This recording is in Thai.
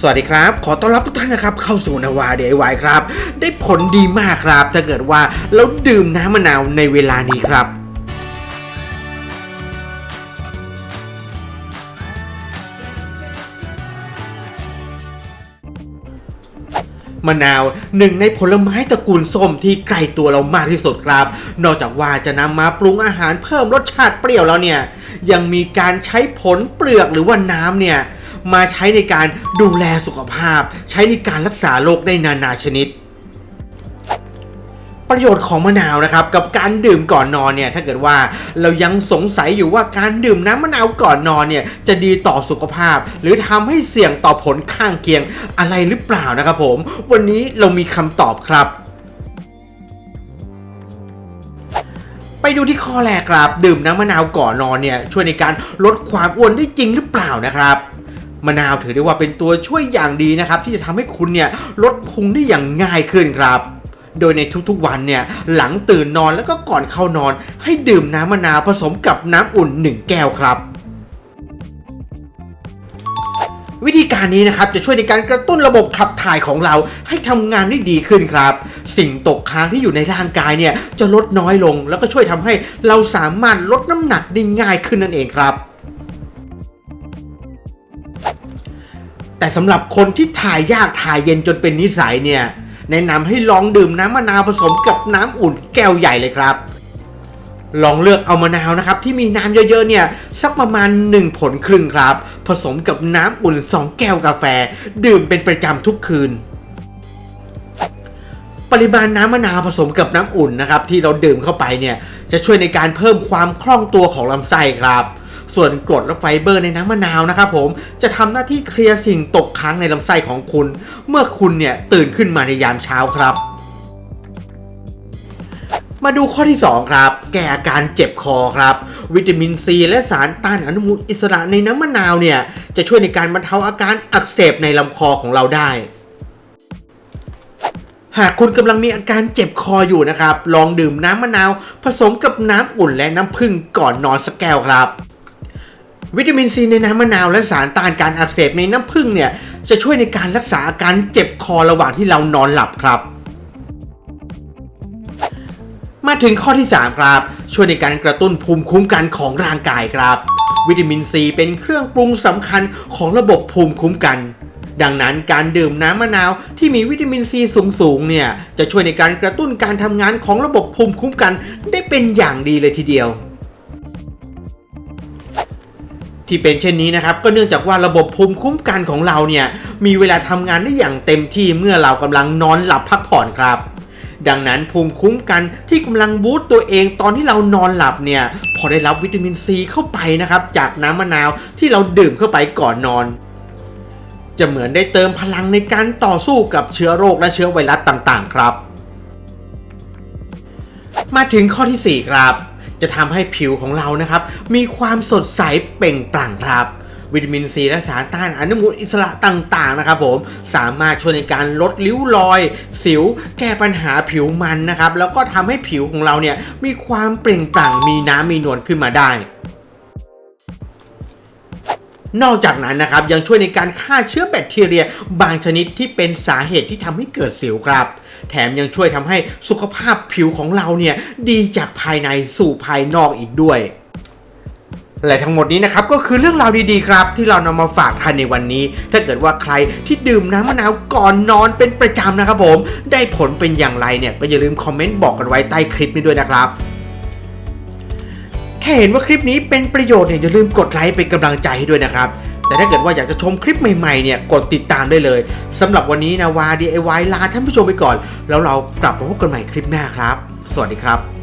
สวัสดีครับ ขอต้อนรับทุกท่านนะครับเข้าสู่นาวาเดวายครับ ได้ผลดีมากครับ ถ้าเกิดว่าเราดื่มน้ำมะนาวในเวลานี้ครับมะนาวหนึ่งในผลไม้ตระกูลส้มที่ใกล้ตัวเรามากที่สุดครับ นอกจากว่าจะนำมาปรุงอาหารเพิ่มรสชาติเปรี้ยวแล้วเนี่ย ยังมีการใช้ผลเปลือกหรือว่าน้ำเนี่ย มาใช้ในการดูแลสุขภาพ ใช้ในการรักษาโรคได้นานาชนิดประโยชน์ของมะนาวนะครับกับการดื่มก่อนนอนเนี่ยถ้าเกิดว่าเรายังสงสัยอยู่ว่าการดื่มน้ำมะนาวก่อนนอนเนี่ยจะดีต่อสุขภาพ หรือทำให้เสี่ยงต่อผลข้างเคียงอะไรหรือเปล่านะครับผม วันนี้เรามีคำตอบครับ ไปดูที่ข้อแรกครับ ดื่มน้ำมะนาวก่อนนอนเนี่ยช่วยในการลดความอ้วนได้จริงหรือเปล่านะครับ มะนาวถือได้ว่าเป็นตัวช่วยอย่างดีนะครับ ที่จะทำให้คุณเนี่ยลดพุงได้อย่างง่ายขึ้นครับโดยในทุกๆวันเนี่ยหลังตื่นนอนแล้วก็ก่อนเข้านอน ให้ดื่มน้ำมะนาวผสมกับน้ำอุ่น 1 แก้วครับ วิธีการนี้นะครับจะช่วยในการกระตุ้นระบบขับถ่ายของเราให้ทำงานได้ดีขึ้นครับ สิ่งตกค้างที่อยู่ในร่างกายเนี่ยจะลดน้อยลง แล้วก็ช่วยทำให้เราสามารถลดน้ำหนักได้ง่ายขึ้นนั่นเองครับ แต่สำหรับคนที่ถ่ายยากถ่ายเย็นจนเป็นนิสัยเนี่ย แนะนำให้ลองดื่มน้ำมะนาวผสมกับน้ำอุ่นแก้วใหญ่เลยครับ ลองเลือกเอามะนาวนะครับที่มีน้ำเยอะๆเนี่ยสักประมาณ 1 ผลครึ่งครับ ผสมกับน้ำอุ่น 2 แก้วกาแฟ ดื่มเป็นประจำทุกคืนปริมาณน้ำมะนาวผสมกับน้ำอุ่นนะครับที่เราดื่มเข้าไปเนี่ยจะช่วยในการเพิ่มความคล่องตัวของลำไส้ครับ ส่วนกรดและไฟเบอร์ในน้ำมะนาวนะครับผมจะทำหน้าที่เคลียร์สิ่งตกค้างในลำไส้ของคุณ เมื่อคุณเนี่ยตื่นขึ้นมาในยามเช้าครับ มาดูข้อที่ 2 ครับ แก้อาการเจ็บคอครับ วิตามินซีและสารต้านอนุมูลอิสระในน้ำมะนาวเนี่ยจะช่วยในการบรรเทาอาการอักเสบในลำคอของเราได้หากคุณกำลังมีอาการเจ็บคออยู่นะครับ ลองดื่มน้ำมะนาว ผสมกับน้ำอุ่นและน้ำผึ้งก่อนนอนสักแก้วครับ วิตามินซีในน้ำมะนาวและสารต้านการอักเสบในน้ำผึ้งเนี่ยจะช่วยในการรักษาอาการเจ็บคอระหว่างที่เรานอนหลับครับ มาถึงข้อที่ 3 ครับ ช่วยในการกระตุ้นภูมิคุ้มกันของร่างกายครับ วิตามินซีเป็นเครื่องปรุงสำคัญของระบบภูมิคุ้มกัน ดังนั้นการดื่มน้ำมะนาวที่มีวิตามินซีสูงๆเนี่ยจะช่วยในการกระตุ้นการทำงานของระบบภูมิคุ้มกันได้เป็นอย่างดีเลยทีเดียว ที่เป็นเช่นนี้นะครับก็เนื่องจากว่าระบบภูมิคุ้มกันของเราเนี่ยมีเวลาทำงานได้อย่างเต็มที่เมื่อเรากำลังนอนหลับพักผ่อนครับ ดังนั้นภูมิคุ้มกันที่กำลังบูตตัวเองตอนที่เรานอนหลับเนี่ยพอได้รับวิตามินซีเข้าไปนะครับจากน้ำมะนาวที่เราดื่มเข้าไปก่อนนอน จะเหมือนได้เติมพลังในการต่อสู้กับเชื้อโรคและเชื้อไวรัสต่างๆ ครับ มาถึงข้อทีสี่4 ครับ จะทำให้ผิวของเรานะครับ มีความสดใสเปล่งปลั่งครับวิตามินซีและสารต้านอนุมูลอิสระต่างๆนะครับผมสามารถช่วยในการลดริ้วรอย สิว แก้ปัญหาผิวมันนะครับ แล้วก็ทำให้ผิวของเราเนี่ยมีความเปล่งปลั่งมีน้ำมีนวลขึ้นมาได้ นอกจากนั้นนะครับยังช่วยในการฆ่าเชื้อแบคทีเรีย บางชนิดที่เป็นสาเหตุที่ทำให้เกิดสิวครับ แถมยังช่วยทำให้สุขภาพผิวของเราเนี่ยดีจากภายในสู่ภายนอกอีกด้วยและทั้งหมดนี้นะครับก็คือเรื่องราวดีๆครับ ที่เรานำมาฝากท่านในวันนี้ ถ้าเกิดว่าใครที่ดื่มน้ำมะนาวก่อนนอนเป็นประจำนะครับผม ได้ผลเป็นอย่างไรเนี่ยก็อย่าลืมคอมเมนต์บอกกันไว้ใต้คลิปนี้ด้วยนะครับ ถ้าเห็นว่าคลิปนี้เป็นประโยชน์เนี่ยอย่าลืมกดไลค์เป็นกำลังใจให้ด้วยนะครับ แต่ถ้าเกิดว่าอยากจะชมคลิปใหม่ๆเนี่ยกดติดตามได้เลยสำหรับวันนี้นะวา DIY ลาท่านผู้ชมไปก่อน แล้วเรากลับมาพบกันใหม่คลิปหน้าครับ สวัสดีครับ